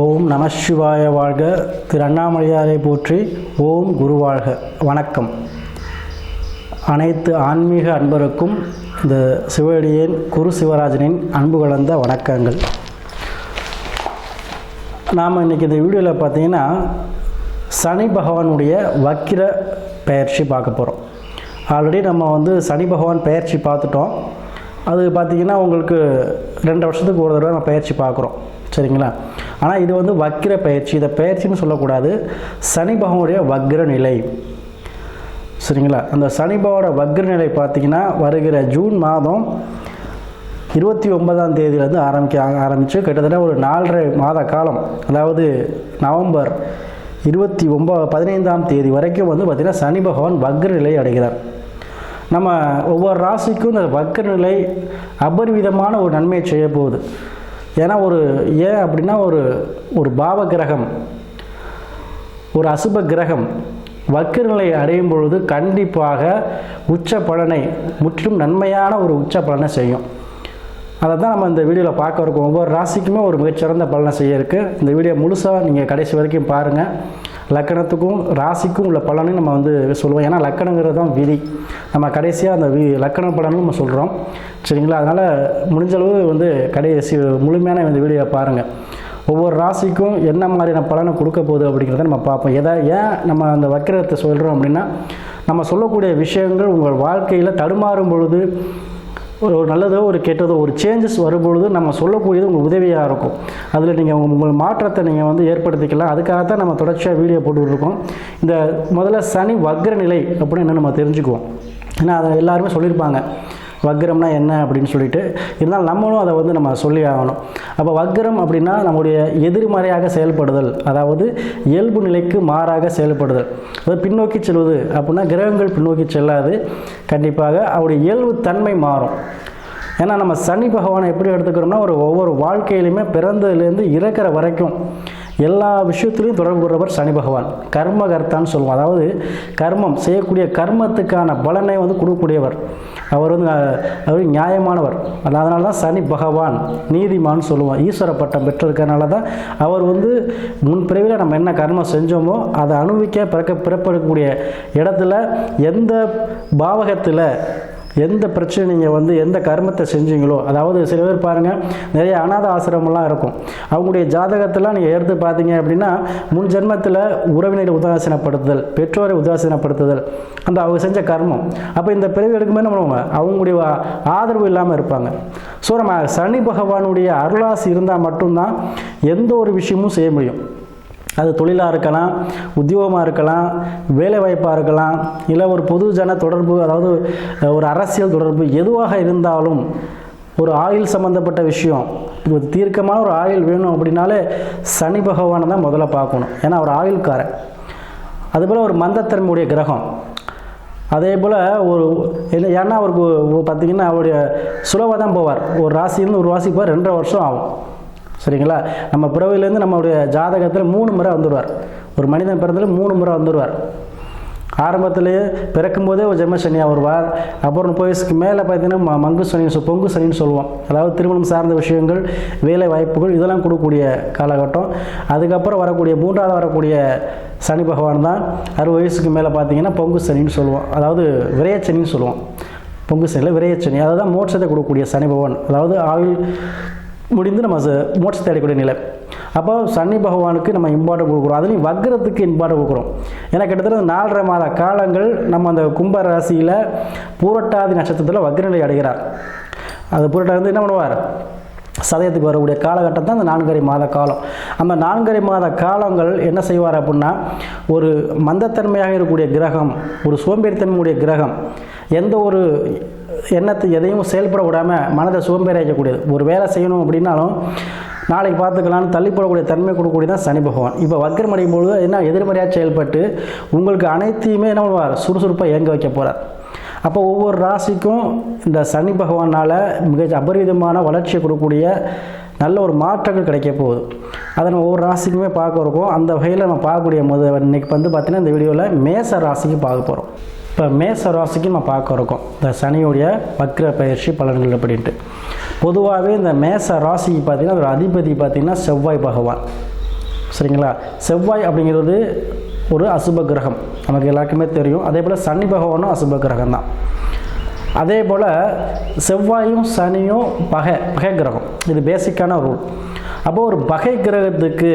ஓம் நம சிவாய வாழ்க. திரு அண்ணாமலையாரை போற்றி ஓம் குரு வாழ்க. வணக்கம். அனைத்து ஆன்மீக அன்பருக்கும் இந்த சிவடியேன் குரு சிவராஜனின் அன்பு கலந்த வணக்கங்கள். நாம் இன்றைக்கி இந்த வீடியோவில் பார்த்தீங்கன்னா சனி பகவானுடைய வக்கிர பெயர்ச்சி பார்க்க போகிறோம் ஆல்ரெடி நம்ம வந்து சனி பகவான் பெயர்ச்சி பார்த்துட்டோம். அது பார்த்திங்கன்னா உங்களுக்கு ரெண்டு வருஷத்துக்கு ஒரு தடவை நம்ம பயிற்சி பார்க்குறோம். சரிங்களா? ஆனால் இது வந்து வக்கிர பயிற்சி. இதை பயிற்சின்னு சொல்லக்கூடாது. சனி பகவனுடைய வக்ர நிலை. சரிங்களா? அந்த சனி பகவானோட வக்ர நிலை பார்த்திங்கன்னா வருகிற ஜூன் மாதம் இருபத்தி ஒன்பதாம் தேதியிலேருந்து ஆரம்பிக்க ஆரம்பித்து கிட்டத்தட்ட ஒரு நாலரை மாத காலம் அதாவது நவம்பர் இருபத்தி ஒம்பது பதினைந்தாம் தேதி வரைக்கும் வந்து பார்த்திங்கன்னா சனி பகவான் வக்ர நிலை அடைகிறார். நம்ம ஒவ்வொரு ராசிக்கும் இந்த வக்ர நிலை அபரிவிதமான ஒரு நன்மையை செய்ய போகுது ஏன்னா ஒரு ஏன் அப்படின்னா ஒரு ஒரு பாவ கிரகம். ஒரு அசுப கிரகம். வக்ர அடையும் பொழுது கண்டிப்பாக உச்ச பலனை முற்றிலும் நன்மையான ஒரு உச்ச பலனை செய்யும். அதை தான் நம்ம இந்த வீடியோவில் பார்க்க இருக்கோம். ஒவ்வொரு ராசிக்குமே ஒரு மிகச்சிறந்த பலனை செய்ய இருக்குது இந்த வீடியோ முழுசாக நீங்கள் கடைசி வரைக்கும் பாருங்கள் லக்கணத்துக்கும் ராசிக்கும் உள்ள பலனை நம்ம வந்து சொல்லுவோம். ஏன்னா லக்கணங்கிறது தான் விதி. நம்ம கடைசியாக அந்த வி லக்கண பலனும் நம்ம சொல்கிறோம் சரிங்களா? அதனால் முடிஞ்ச அளவு வந்து கடைசி முழுமையான இந்த வீடியோவை பாருங்கள் ஒவ்வொரு ராசிக்கும் என்ன மாதிரியான பலனை கொடுக்க போகுது அப்படிங்கிறத நம்ம பார்ப்போம். எதை ஏன் நம்ம அந்த வக்கிரத்தை சொல்கிறோம் அப்படின்னா நம்ம சொல்லக்கூடிய விஷயங்கள் உங்கள் வாழ்க்கையில் தடுமாறும் பொழுது ஒரு ஒரு நல்லதோ ஒரு கெட்டதோ ஒரு சேஞ்சஸ் வரும்பொழுது நம்ம சொல்லக்கூடியது உங்களுக்கு உதவியாக இருக்கும். அதில் நீங்கள் உங்கள் மாற்றத்தை நீங்கள் வந்து ஏற்படுத்திக்கலாம். அதுக்காக தான் நம்ம தொடர்ச்சியாக வீடியோ போட்டுருக்கோம் இந்த முதல்ல சனி வக்ர நிலை அப்படின்னு நம்ம தெரிஞ்சுக்குவோம். ஏன்னா அதை எல்லாருமே சொல்லியிருப்பாங்க. வக்ரம்னா என்ன அப்படின்னு சொல்லிட்டு இருந்தாலும் நம்மளும் அதை வந்து நம்ம சொல்லி ஆகணும். அப்போ வக்ரம் அப்படின்னா நம்முடைய எதிர்மறையாக செயல்படுதல் அதாவது இயல்பு நிலைக்கு மாறாக செயல்படுதல். அது பின்னோக்கி செல்வது அப்படின்னா கிரகங்கள் பின்னோக்கி செல்லாது கண்டிப்பாக அவருடைய இயல்பு தன்மை மாறும். ஏன்னா நம்ம சனி பகவானை எப்படி எடுத்துக்கிறோம்னா ஒரு ஒவ்வொரு வாழ்க்கையிலையுமே பிறந்ததுலேருந்து இறக்கிற வரைக்கும் எல்லா விஷயத்துலையும் தொடர்பு கொள்றவர் சனி பகவான். கர்மகர்த்தான்னு சொல்லுவோம். அதாவது கர்மம் செய்யக்கூடிய கர்மத்துக்கான பலனை வந்து கொடுக்கக்கூடியவர். அவர் வந்து அவர் நியாயமானவர். அதனால தான் சனி பகவான் நீதிமான் சொல்லுவோம் ஈஸ்வர பட்டம் பெற்றிருக்கனால தான் அவர் வந்து முன்பிறவியில் நம்ம என்ன கர்மம் செஞ்சோமோ அதை அனுபவிக்க பிறக்க பிறப்படக்கூடிய இடத்துல எந்த பாவகத்தில் எந்த பிரச்சனை நீங்கள் வந்து எந்த கர்மத்தை செஞ்சீங்களோ அதாவது சில பேர் பாருங்கள் நிறைய அநாத ஆசிரமெல்லாம் இருக்கும். அவங்களுடைய ஜாதகத்தெல்லாம் நீங்கள் எடுத்து பார்த்தீங்க அப்படின்னா முன் ஜென்மத்தில் உறவினரை உதாசீனப்படுத்துதல் பெற்றோரை உதாசீனப்படுத்துதல் அந்த அவங்க செஞ்ச கர்மம். அப்போ இந்த பிறவி எடுக்கும்போது என்ன பண்ணுவாங்க? அவங்களுடைய ஆதரவு இல்லாமல் இருப்பாங்க. ஸோ நம்ம சனி பகவானுடைய அருளாசி இருந்தால் மட்டும்தான் எந்த ஒரு விஷயமும் செய்ய முடியும். அது தொழிலாக இருக்கலாம் உத்தியோகமாக இருக்கலாம் வேலைவாய்ப்பாக இருக்கலாம் இல்லை ஒரு பொதுஜன தொடர்பு அதாவது ஒரு அரசியல் தொடர்பு எதுவாக இருந்தாலும் ஒரு ஆயில் சம்மந்தப்பட்ட விஷயம் ஒரு தீர்க்கமான ஒரு ஆயில் வேணும் அப்படின்னாலே சனி பகவானை தான் முதல்ல பார்க்கணும். ஏன்னா அவர் ஆயுள்காரன் அதுபோல் ஒரு மந்தத்தன்மையுடைய கிரகம். அதே போல் ஒரு ஏன்னா அவருக்கு பார்த்திங்கன்னா அவருடைய சுலவாக தான் போவார். ஒரு ராசியிலேருந்து ஒரு ராசிக்கு போவார் ரெண்டரை வருஷம் ஆகும். சரிங்களா? நம்ம பிறவிலேருந்து நம்மளுடைய ஜாதகத்தில் மூணு முறை வந்துடுவார் ஒரு மனிதன் பிறந்ததில் மூணு முறை வந்துடுவார் ஆரம்பத்திலேயே பிறக்கும்போதே ஒரு ஜென்ம சனியாக வருவார். அப்புறம் முப்பது வயசுக்கு மேலே பார்த்தீங்கன்னா ம மங்கு சனி பொங்கு சனின்னு சொல்லுவோம். அதாவது திருமணம் சார்ந்த விஷயங்கள் வேலை வாய்ப்புகள் இதெல்லாம் கொடுக்கக்கூடிய காலகட்டம். அதுக்கப்புறம் வரக்கூடிய மூன்றாவது வரக்கூடிய சனி பகவான் தான் அறுபது வயசுக்கு மேலே பார்த்தீங்கன்னா பொங்கு சனின்னு சொல்லுவோம். அதாவது விரையச்சனின்னு சொல்லுவோம். பொங்கு சனியில் விரையச்சனி அதாவது தான் மோட்சத்தை கொடுக்கக்கூடிய சனி பகவான். அதாவது ஆயுள் முடிந்து நம்ம மோட்சத்தை அடையக்கூடிய நிலை. அப்போ சனி பகவானுக்கு நம்ம இம்பார்ட்டன் கொடுக்குறோம். அதுலேயும் வக்ரத்துக்கு இம்பார்ட்டன் கொடுக்குறோம். ஏன்னா கிட்டத்தட்ட நாலரை மாத காலங்கள் நம்ம அந்த கும்ப ராசியில் பூரட்டாதி நட்சத்திரத்தில் வக்ரநிலை அடைகிறார். அது பூரட்டா என்ன பண்ணுவார்? சதயத்துக்கு வரக்கூடிய காலகட்டம் தான் அந்த நான்கரை மாத காலம். அந்த நான்கரை மாத காலங்கள் என்ன செய்வார் அப்படின்னா ஒரு மந்தத்தன்மையாக இருக்கக்கூடிய கிரகம் ஒரு சோம்பேறித்தன்மையுடைய கிரகம் எந்த ஒரு எண்ணத்தை எதையும் செயல்பட விடாமல் மனதை சோம்பேறிக்கக்கூடியது ஒரு வேலை செய்யணும் அப்படின்னாலும் நாளைக்கு பார்த்துக்கலாம்னு தள்ளி போடக்கூடிய தன்மை கொடுக்கக்கூடிய தான் சனி பகவான். இப்போ வக்கரம் அடையும் பொழுது என்ன எதிர்மறையாக செயல்பட்டு உங்களுக்கு அனைத்தையுமே என்ன பண்ணுவார்? சுறுசுறுப்பாக இயங்க வைக்க போகிறார் அப்போ ஒவ்வொரு ராசிக்கும் இந்த சனி பகவானால் மிக அபரிதமான வளர்ச்சியை கொடுக்கக்கூடிய நல்ல ஒரு மாற்றங்கள் கிடைக்க போகுது. அதை நம்ம ஒவ்வொரு ராசிக்குமே பார்க்க இருக்கோம். அந்த வகையில் நம்ம பார்க்கக்கூடிய முதல் இன்றைக்கி வந்து பார்த்திங்கன்னா இந்த வீடியோவில் மேச ராசிக்கு பார்க்க போகிறோம் இப்போ மேச ராசிக்கு நம்ம பார்க்க இருக்கோம். இந்த சனியுடைய வக்ர பயிற்சி பலன்கள் அப்படின்ட்டு. பொதுவாகவே இந்த மேச ராசிக்கு பார்த்திங்கன்னா ஒரு அதிபதி பார்த்திங்கன்னா செவ்வாய் பகவான். சரிங்களா? செவ்வாய் அப்படிங்கிறது ஒரு அசுப கிரகம். நமக்கு எல்லாருக்குமே தெரியும். அதே போல் சனி பகவானும் அசுப கிரகம் தான். அதே போல் செவ்வாயும் சனியும் பகை பகை கிரகம். இது பேசிக்கான ரூல் அப்போது ஒரு பகை கிரகத்துக்கு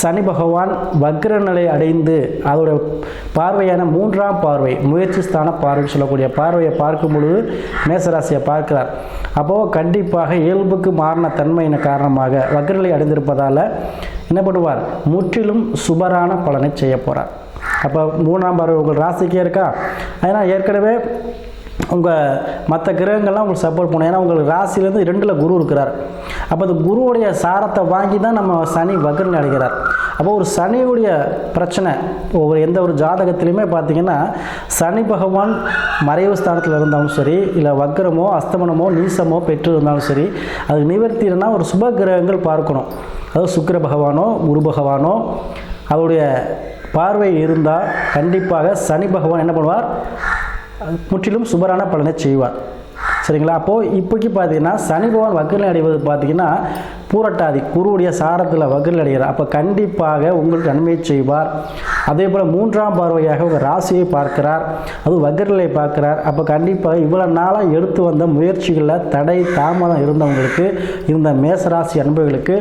சனி பகவான் வக்ர நிலை அடைந்து அதோட பார்வையான மூன்றாம் பார்வை முயற்சி ஸ்தான பார்வைன்னு சொல்லக்கூடிய பார்வையை பார்க்கும் பொழுது மேசராசியை பார்க்கிறார். அப்போது கண்டிப்பாக இயல்புக்கு மாறின தன்மையின் காரணமாக வக்ரநிலை அடைந்திருப்பதால் என்ன பண்ணுவார்? முற்றிலும் சுபரான பலனை செய்ய போகிறார் அப்போ மூணாம் பார்வை உங்கள் ராசிக்கே இருக்கா? ஏன்னா ஏற்கனவே உங்கள் மற்ற கிரகங்கள்லாம் உங்களுக்கு சப்போர்ட் பண்ணும் ஏன்னா உங்களுக்கு ராசிலேருந்து ரெண்டில் குரு இருக்கிறார். அப்போ அந்த குருவுடைய சாரத்தை வாங்கி தான் நம்ம சனி வக்ரன் அடைகிறார். அப்போ ஒரு சனியுடைய பிரச்சனை ஒவ்வொரு எந்த ஒரு ஜாதகத்திலையுமே பார்த்தீங்கன்னா சனி பகவான் மறைவு ஸ்தானத்தில் இருந்தாலும் சரி இல்லை வக்ரமோ அஸ்தமனமோ நீசமோ பெற்று இருந்தாலும் சரி அது நிவர்த்தினா ஒரு சுப கிரகங்கள் பார்க்கணும். அதாவது சுக்கர பகவானோ குரு பகவானோ அவருடைய பார்வை இருந்தால் கண்டிப்பாக சனி பகவான் என்ன பண்ணுவார்? முற்றிலும் சுபரான பலனை செய்வார். சரிங்களா? அப்போது இப்போக்கி பார்த்தீங்கன்னா சனி பகவான் வக்கீல் அடைவது பார்த்தீங்கன்னா பூரட்டாதி குருவுடைய சாரத்தில் வக்கீல் அடைகிறார். அப்போ கண்டிப்பாக உங்களுக்கு நன்மையை செய்வார். அதே போல் மூன்றாம் பார்வையாக உங்கள் ராசியை பார்க்கிறார். அது வக்கீலை பார்க்கிறார். அப்போ கண்டிப்பாக இவ்வளோ நாளாக எடுத்து வந்த முயற்சிகளில் தடை தாமதம் இருந்தவங்களுக்கு இருந்த மேசராசி அன்பர்களுக்கு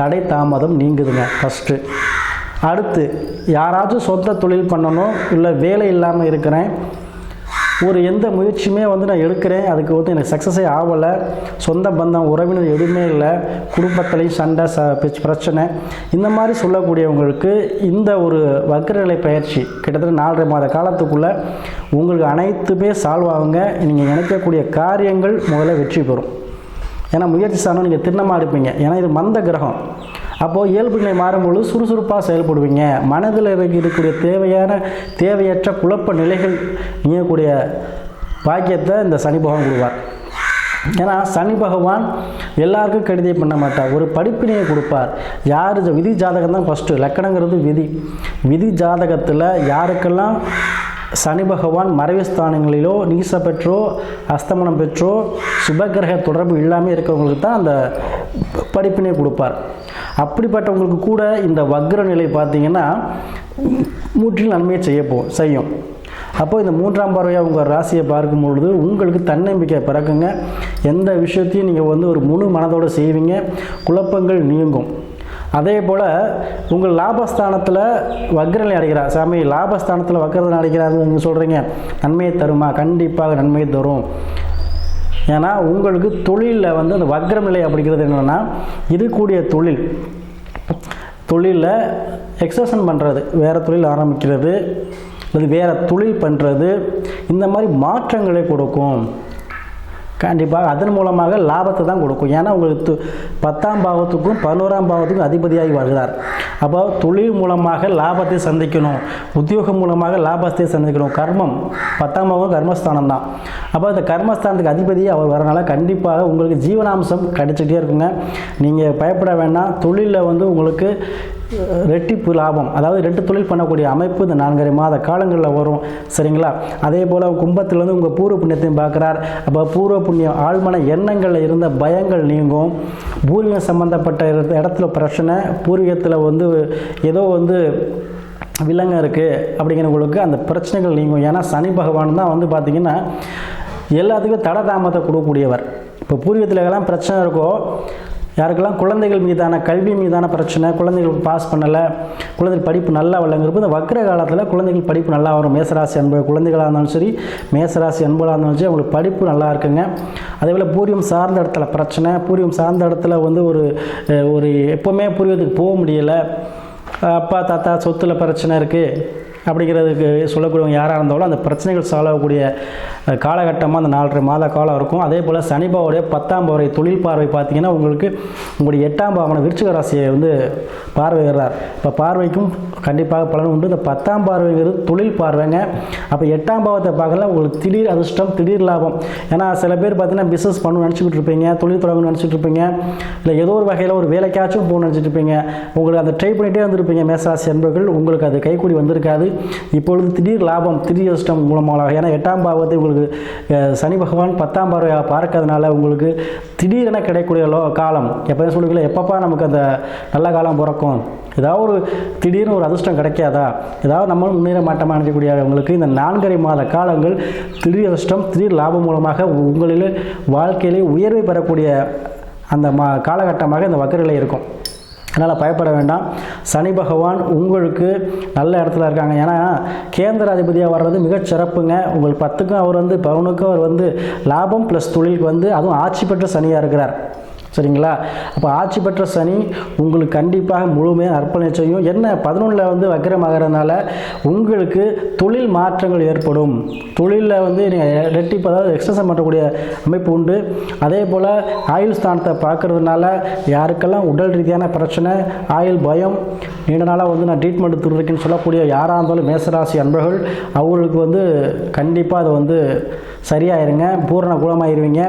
தடை தாமதம் நீங்குதுங்க ஃபஸ்ட்டு அடுத்து யாராச்சும் சொந்த தொழில் பண்ணணும் இல்லை வேலை இல்லாமல் இருக்கிறேன் ஒரு எந்த முயற்சியுமே வந்து நான் எடுக்கிறேன். அதுக்கு வந்து எனக்கு சக்ஸஸே ஆகலை. சொந்த பந்தம் உறவினர் எதுவுமே இல்லை. குடும்பத்துலேயும் சண்டை ச பிரச்சனை. இந்த மாதிரி சொல்லக்கூடியவங்களுக்கு இந்த ஒரு வக்கரநிலை பயிற்சி கிட்டத்தட்ட நாலரை மாத காலத்துக்குள்ளே உங்களுக்கு அனைத்துமே சால்வ் ஆகுங்க. நீங்கள் நினைக்கக்கூடிய காரியங்கள் முதல்ல வெற்றி பெறும். ஏன்னா முயற்சி சாணம் நீங்கள் திண்ணமாக இருப்பீங்க. ஏன்னா இது மந்த கிரகம். அப்போது இயல்பு நிலை மாறும்பொழுது சுறுசுறுப்பாக செயல்படுவீங்க. மனதில் இருக்கக்கூடிய தேவையான தேவையற்ற குழப்ப நிலைகள் நீங்கக்கூடிய பாக்கியத்தை இந்த சனி பகவான் கொடுப்பார். ஏன்னா சனி பகவான் எல்லாருக்கும் கெடுதியை பண்ண மாட்டார். ஒரு படிப்பினையை கொடுப்பார். யார் விதி ஜாதகம் தான் ஃபஸ்ட்டு லக்கணங்கிறது விதி. விதி ஜாதகத்தில் யாருக்கெல்லாம் சனி பகவான் மறைவு ஸ்தானங்களிலோ நீச பெற்றோ அஸ்தமனம் பெற்றோ சுபகிரக தொடர்பு இல்லாமல் இருக்கிறவங்களுக்கு தான் அந்த படிப்பினை கொடுப்பார். அப்படிப்பட்டவங்களுக்கு கூட இந்த வக்ர நிலை பார்த்தீங்கன்னா மூற்றில் நன்மையை செய்ய போ செய்யும். அப்போ இந்த மூன்றாம் பார்வையாக உங்கள் ராசியை பார்க்கும் பொழுது உங்களுக்கு தன்னம்பிக்கை பிறக்குங்க. எந்த விஷயத்தையும் நீங்கள் வந்து ஒரு முழு மனதோடு செய்வீங்க. குழப்பங்கள் நீங்கும். அதே போல் உங்கள் லாபஸ்தானத்தில் வக்ரநிலை அடைகிறார் சாமி லாபஸ்தானத்தில் வக்ரநிலை அடைகிறாரு நீங்கள் சொல்கிறீங்க நன்மையை தருமா? கண்டிப்பாக நன்மையை தரும். ஏன்னா உங்களுக்கு தொழிலில் வந்து அந்த வக்ரம் நிலை அப்படிங்கிறது என்னென்னா இருக்கக்கூடிய தொழில். தொழிலில் எக்ஸசன் பண்ணுறது வேறு தொழில் ஆரம்பிக்கிறது அல்லது வேறு தொழில் பண்ணுறது இந்த மாதிரி மாற்றங்களை கொடுக்கும். கண்டிப்பாக அதன் மூலமாக லாபத்தை தான் கொடுக்கும். ஏன்னா உங்களுக்கு பத்தாம் பாவத்துக்கும் பதினோராம் பாவத்துக்கும் அதிபதியாகி வருகிறார் அப்போ தொழில் மூலமாக லாபத்தை சந்திக்கணும் உத்தியோகம் மூலமாக லாபத்தை சந்திக்கணும். கர்மம் பத்தாம் பாவம் கர்மஸ்தானம் தான். அப்போ இந்த கர்மஸ்தானத்துக்கு அதிபதியே அவர் வரனால கண்டிப்பாக உங்களுக்கு ஜீவனாம்சம் கிடைச்சிட்டே இருக்குங்க. நீங்கள் பயப்பட வேண்டாம். தொழிலில் வந்து உங்களுக்கு ரெட்டிப்பு லாபம் அதாவது ரெண்டு தொழில் பண்ணக்கூடிய அமைப்பு இந்த நான்கரை மாத காலங்களில் வரும் சரிங்களா? அதே போல் கும்பத்திலேருந்து உங்கள் பூர்வ புண்ணியத்தையும் பார்க்குறார். அப்போ பூர்வ புண்ணியம் ஆழ்மன எண்ணங்களில் இருந்த பயங்கள் நீங்கும். பூர்வீகம் சம்மந்தப்பட்ட இடத்துல பிரச்சனை பூர்வீகத்தில் வந்து ஏதோ வந்து வில்லங்க இருக்குது அப்படிங்கிறவங்களுக்கு அந்த பிரச்சனைகள் நீங்கும். ஏன்னா சனி பகவான் தான் வந்து பார்த்திங்கன்னா எல்லாத்துக்கும் தட தாமத்தை கொடுக்கக்கூடியவர். இப்போ பூர்வீகத்தில் எல்லாம் பிரச்சனை இருக்கோ யாருக்கெல்லாம் குழந்தைகள் மீதான கல்வி மீதான பிரச்சனை குழந்தைகளுக்கு பாஸ் பண்ணலை குழந்தைகள் படிப்பு நல்லா வரலங்கிறப்ப இந்த வக்ர காலத்தில் குழந்தைகள் படிப்பு நல்லா வரும். மேசராசி அன்பு குழந்தைகளாக இருந்தாலும் சரி மேசராசி அன்புகளாக இருந்தாலும் சரி அவங்களுக்கு படிப்பு நல்லா இருக்குங்க. அதே போல் பூர்வீகம் சார்ந்த இடத்துல பிரச்சனை பூரியம் சார்ந்த இடத்துல வந்து ஒரு ஒரு எப்போவுமே பூரியத்துக்கு போக முடியலை. அப்பா தாத்தா சொத்தில் பிரச்சனை இருக்குது அப்படிங்கிறதுக்கு சொல்லக்கூடியவங்க யாராக இருந்தாலும் அந்த பிரச்சனைகள் சால்வ் ஆகக்கூடிய காலகட்டமாக அந்த நாலரை மாத காலம் இருக்கும். அதே போல் சனிபாவுடைய பத்தாம் பார்வை தொழில் பார்வை பார்த்தீங்கன்னா உங்களுக்கு உங்களுடைய எட்டாம் பாவனை விருச்சிக ராசியை வந்து பார்வையிடுறார். இப்போ பார்வைக்கும் கண்டிப்பாக பலன் உண்டு. இந்த பத்தாம் பார்வைங்கிறது தொழில் பார்வைங்க. அப்போ எட்டாம் பாவத்தை பார்க்கல உங்களுக்கு திடீர் அதிர்ஷ்டம் திடீர் லாபம். ஏன்னா சில பேர் பார்த்தீங்கன்னா பிஸ்னஸ் பண்ணணும்னு நினச்சிக்கிட்டு இருப்பீங்க தொழில் தொடங்கணும்னு நினச்சிட்டு இருப்பீங்க. இல்லை ஏதோ ஒரு வகையில் ஒரு வேலைக்காச்சும் போகணும்னு நினச்சிட்டு இருப்பீங்க. உங்களுக்கு அதை ட்ரை பண்ணிகிட்டே வந்திருப்பீங்க மேசராசி என்பவர்கள் உங்களுக்கு அது கைக்கூடி வந்திருக்காது. இப்பொழுது திடீர் லாபம் திடீர் அதிர்ஷ்டம் மூலமாக. ஏன்னா எட்டாம் பாவத்தை உங்களுக்கு உங்களுக்கு சனி பகவான் பத்தாம் பார்வையாக பார்க்கறதுனால உங்களுக்கு திடீரென கிடைக்கக்கூடிய லோ காலம் எப்போயும் சொல்லுவீங்களா எப்பப்பா நமக்கு அந்த நல்ல காலம் பிறக்கும்? ஏதாவது ஒரு திடீர்னு ஒரு அதிர்ஷ்டம் கிடைக்காதா? ஏதாவது நம்ம முன்னேற மாட்டோமா நினைக்கக்கூடியவங்களுக்கு இந்த நான்கரை மாத காலங்கள் திடீர் அதிர்ஷ்டம் திடீர் லாபம் மூலமாக உங்களில் வாழ்க்கையிலே உயர்வை பெறக்கூடிய அந்த மா காலகட்டமாக இந்த வக்கரில் இருக்கும். அதனால் பயப்பட வேண்டாம். சனி பகவான் உங்களுக்கு நல்ல இடத்துல இருக்காங்க. ஏன்னா கேந்திர அதிபதியாக வர்றது மிகச் சிறப்புங்க. உங்களுக்கு பத்துக்கும் அவர் வந்து பவுனுக்கும் அவர் வந்து லாபம் ப்ளஸ் தொழிலுக்கு வந்து அதுவும் ஆட்சி பெற்ற சனியாக இருக்கிறார். சரிங்களா? அப்போ ஆட்சி பெற்ற சனி உங்களுக்கு கண்டிப்பாக முழுமையாக அர்ப்பணை செய்யும். என்ன பதினொன்றில் வந்து வக்கரமாகறதுனால உங்களுக்கு தொழில் மாற்றங்கள் ஏற்படும். தொழிலில் வந்து நீங்கள் ரெட்டிப்பு அதாவது எக்ஸசைஸ் பண்ணக்கூடிய அமைப்பு உண்டு. அதே போல் ஆயுள் ஸ்தானத்தை பார்க்கறதுனால யாருக்கெல்லாம் உடல் ரீதியான பிரச்சனை ஆயுள் பயம் நீண்ட நாளாக வந்து நான் ட்ரீட்மெண்ட் எடுத்துருக்கேன்னு சொல்லக்கூடிய யாராக இருந்தாலும் மேசராசி அன்பர்கள் அவங்களுக்கு வந்து கண்டிப்பாக அதை வந்து சரியாயிருங்க. பூரண குணமாயிருவீங்க.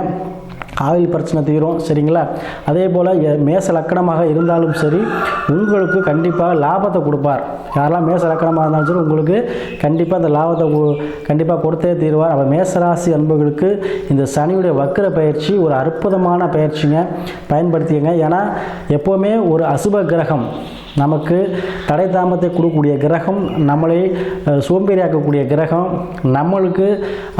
ஆயுள் பிரச்சனை தீரும் சரிங்களா? அதே போல் எ- மேச லக்கணமாக இருந்தாலும் சரி உங்களுக்கு கண்டிப்பாக லாபத்தை கொடுப்பார். யாரெல்லாம் மேச லக்கணமாக இருந்தாலும் சரி உங்களுக்கு கண்டிப்பாக அந்த லாபத்தை கண்டிப்பாக கொடுத்தே தீருவார். அப்போ மேசராசி அன்புகளுக்கு இந்த சனியுடைய வக்கர பயிற்சி ஒரு அற்புதமான பயிற்சிங்க. பயன்படுத்திங்க ஏன்னா எப்போவுமே ஒரு அசுப கிரகம். நமக்கு தடை தாமத்தை கொடுக்கக்கூடிய கிரகம் நம்மளை சோம்பேறியாக்கக்கூடிய கிரகம் நம்மளுக்கு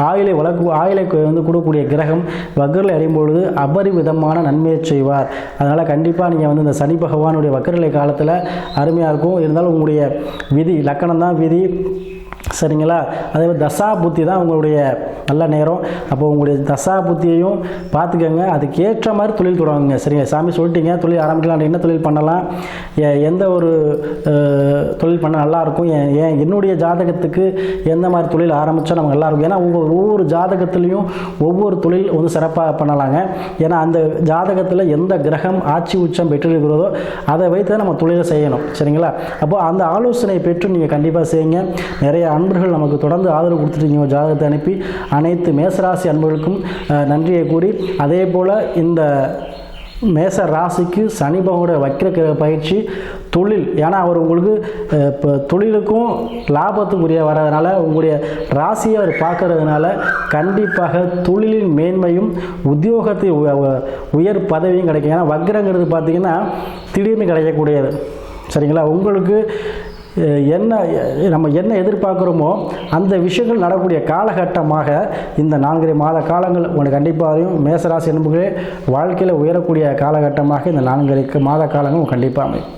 ஆயிலை வளர்க்கு ஆயிலை வந்து கொடுக்கக்கூடிய கிரகம் வக்கரில் அறியும் பொழுது அபரிவிதமான நன்மையை செய்வார். அதனால் கண்டிப்பாக நீங்கள் வந்து இந்த சனி பகவானுடைய வக்கரிலை காலத்தில் அருமையாக இருக்கும். இருந்தாலும் உங்களுடைய விதி லக்கணம் தான் விதி. சரிங்களா? அதே மாதிரி தசா புத்தி தான் உங்களுடைய நல்ல நேரம். அப்போ உங்களுடைய தசா புத்தியையும் பார்த்துக்கோங்க. அதுக்கேற்ற மாதிரி தொழில் தொடங்குங்க. சரிங்க சாமி சொல்லிட்டீங்க. தொழில் ஆரம்பிக்கலாம். என்ன தொழில் பண்ணலாம்? எந்த ஒரு தொழில் பண்ண நல்லாயிருக்கும் ஏன் ஏன் என்னுடைய ஜாதகத்துக்கு எந்த மாதிரி தொழில் ஆரம்பித்தா நமக்கு நல்லாயிருக்கும் ஏன்னா ஒவ்வொரு ஒவ்வொரு ஜாதகத்துலேயும் ஒவ்வொரு தொழில் வந்து சிறப்பாக பண்ணலாங்க. ஏன்னா அந்த ஜாதகத்தில் எந்த கிரகம் ஆட்சி உச்சம் பெற்றிருக்கிறதோ அதை வைத்து தான் நம்ம தொழிலை செய்யணும். சரிங்களா? அப்போ அந்த ஆலோசனை பெற்று நீங்கள் கண்டிப்பாக செய்யுங்க. நிறைய அன்பர்கள் நமக்கு தொடர்ந்து ஆதரவு கொடுத்துருக்கீங்க ஜாதகத்தை அனுப்பி அனைத்து மேசராசி அன்பர்களுக்கும் நன்றியை கூறி அதே போல் இந்த மேச ராசிக்கு சனி பகவானுடைய வக்கிர கிரக பயிற்சி தொழில். ஏன்னா அவர் உங்களுக்கு இப்போ தொழிலுக்கும் லாபத்துக்குரிய வர்றதுனால உங்களுடைய ராசியை அவர் பார்க்கறதுனால கண்டிப்பாக தொழிலின் மேன்மையும் உத்தியோகத்தை உயர் பதவியும் கிடைக்கும். ஏன்னா வக்ரங்கிறது பார்த்தீங்கன்னா திடீர்னு கிடைக்கக்கூடியது. சரிங்களா? உங்களுக்கு என்ன நம்ம என்ன எதிர்பார்க்குறோமோ அந்த விஷயங்கள் நடக்கூடிய காலகட்டமாக இந்த நான்கரை மாத காலங்கள் உங்களுக்கு கண்டிப்பாகவும் மேசராசி என்பர்களே வாழ்க்கையில் உயரக்கூடிய காலகட்டமாக இந்த நான்கரை மாத காலங்கள் கண்டிப்பாக அமையும்.